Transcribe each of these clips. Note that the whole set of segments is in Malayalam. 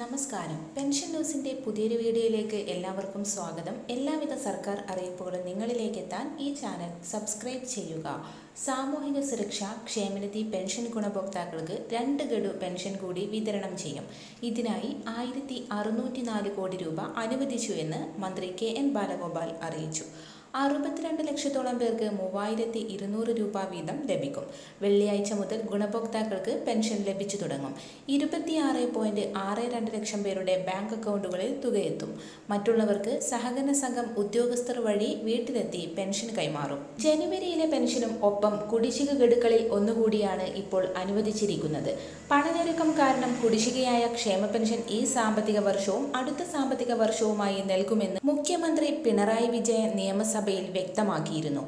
നമസ്കാരം. പെൻഷൻ ന്യൂസിന്റെ പുതിയൊരു വീഡിയോയിലേക്ക് എല്ലാവർക്കും സ്വാഗതം. എല്ലാവിധ സർക്കാർ അറിയിപ്പുകളും നിങ്ങളിലേക്ക് എത്താൻ ഈ ചാനൽ സബ്സ്ക്രൈബ് ചെയ്യുക. സാമൂഹിക സുരക്ഷ ക്ഷേമനിധി പെൻഷൻ ഗുണഭോക്താക്കൾക്ക് രണ്ട് ഗഡു പെൻഷൻ കൂടി വിതരണം ചെയ്യും. ഇതിനായി ആയിരത്തി കോടി രൂപ അനുവദിച്ചു എന്ന് മന്ത്രി കെ എൻ ബാലഗോപാൽ അറിയിച്ചു. അറുപത്തിരണ്ട് ലക്ഷത്തോളം പേർക്ക് മൂവായിരത്തി ഇരുന്നൂറ് രൂപ വീതം ലഭിക്കും. വെള്ളിയാഴ്ച മുതൽ ഗുണഭോക്താക്കൾക്ക് പെൻഷൻ ലഭിച്ചു തുടങ്ങും. ഇരുപത്തിയാറ് പോയിന്റ് ആറ് രണ്ട് ലക്ഷം പേരുടെ ബാങ്ക് അക്കൗണ്ടുകളിൽ തുകയെത്തും. മറ്റുള്ളവർക്ക് സഹകരണ സംഘം ഉദ്യോഗസ്ഥർ വഴി വീട്ടിലെത്തി പെൻഷൻ കൈമാറും. ജനുവരിയിലെ പെൻഷനും ഒപ്പം കുടിശ്ശിക ഗഡുക്കളിൽ ഒന്നുകൂടിയാണ് ഇപ്പോൾ അനുവദിച്ചിരിക്കുന്നത്. പണനിരക്കം കാരണം കുടിശ്ശികയായ ക്ഷേമ പെൻഷൻ ഈ സാമ്പത്തിക വർഷവും അടുത്ത സാമ്പത്തിക വർഷവുമായി നൽകുമെന്ന് മുഖ്യമന്ത്രി പിണറായി വിജയൻ നിയമസഭയിൽ വ്യക്തമാക്കിയിരുന്നു.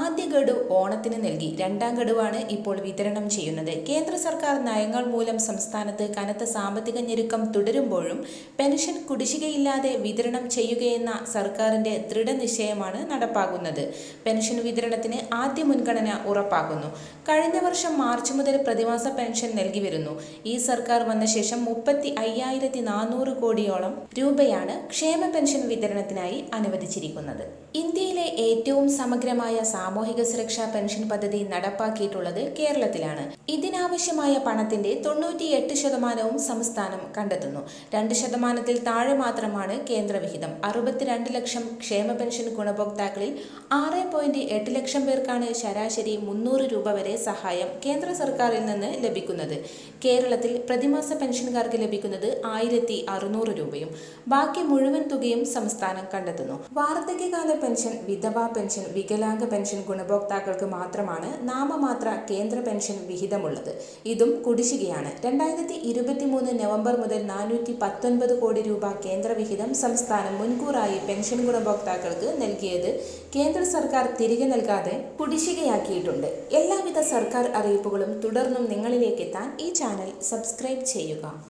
ആദ്യ ഗഡു ഓണത്തിന് നൽകി രണ്ടാം ഗഡുവാണ് ഇപ്പോൾ വിതരണം ചെയ്യുന്നത്. കേന്ദ്ര സർക്കാർ നയങ്ങൾ മൂലം സംസ്ഥാനത്ത് കനത്ത സാമ്പത്തിക ഞെരുക്കം തുടരുമ്പോഴും പെൻഷൻ കുടിശ്ശികയില്ലാതെ വിതരണം ചെയ്യുകയെന്ന സർക്കാരിന്റെ ദൃഢനിശ്ചയമാണ് നടപ്പാകുന്നത് പെൻഷൻ വിതരണത്തിന് ആദ്യ മുൻഗണന ഉറപ്പാക്കുന്നു. കഴിഞ്ഞ വർഷം മാർച്ച് മുതൽ പ്രതിമാസ പെൻഷൻ നൽകി വരുന്നു. ഈ സർക്കാർ വന്ന ശേഷം മുപ്പത്തി അയ്യായിരത്തി നാനൂറ് കോടിയോളം രൂപയാണ് ക്ഷേമ പെൻഷൻ വിതരണത്തിനായി അനുവദിച്ചിരിക്കുന്നത്. ഇന്ത്യയിലെ ഏറ്റവും സമഗ്രമായ സാമൂഹിക സുരക്ഷാ പെൻഷൻ പദ്ധതി നടപ്പാക്കിയിട്ടുള്ളത് കേരളത്തിലാണ്. ഇതിനാവശ്യമായ പണത്തിന്റെ തൊണ്ണൂറ്റിയെട്ട് ശതമാനവും സംസ്ഥാനം കണ്ടെത്തുന്നു. രണ്ട് ശതമാനത്തിൽ താഴെ മാത്രമാണ് കേന്ദ്രവിഹിതം. അറുപത്തിരണ്ട് ലക്ഷം ക്ഷേമ പെൻഷൻ ഗുണഭോക്താക്കളിൽ ആറ് പോയിന്റ് എട്ട് ലക്ഷം പേർക്കാണ് ശരാശരി മുന്നൂറ് രൂപ വരെ സഹായം കേന്ദ്ര സർക്കാരിൽ നിന്ന് ലഭിക്കുന്നത്. കേരളത്തിൽ പ്രതിമാസ പെൻഷൻകാർക്ക് ലഭിക്കുന്നത് ആയിരത്തി അറുന്നൂറ് രൂപയും. ബാക്കി മുഴുവൻ തുകയും സംസ്ഥാനം കണ്ടെത്തുന്നു. വാർദ്ധക്യകാല പെൻഷൻ വിധവാ പെൻഷൻ വികലാംഗ പെൻഷൻ ഗുണഭോക്താക്കൾക്ക് മാത്രമാണ് നാമമാത്ര കേന്ദ്ര പെൻഷൻ വിഹിതമുള്ളത്. ഇതും കുടിശ്ശികയാണ്. രണ്ടായിരത്തി ഇരുപത്തി മൂന്ന് നവംബർ മുതൽ നാനൂറ്റി പത്തൊൻപത് കോടി രൂപ കേന്ദ്ര വിഹിതം സംസ്ഥാനം മുൻകൂറായി പെൻഷൻ ഗുണഭോക്താക്കൾക്ക് നൽകിയത് കേന്ദ്ര സർക്കാർ തിരികെ നൽകാതെ കുടിശ്ശികയാക്കിയിട്ടുണ്ട്. എല്ലാവിധ സർക്കാർ അറിയിപ്പുകളും തുടർന്നും നിങ്ങളിലേക്ക് എത്താൻ ഈ ചാനൽ സബ്സ്ക്രൈബ് ചെയ്യുക.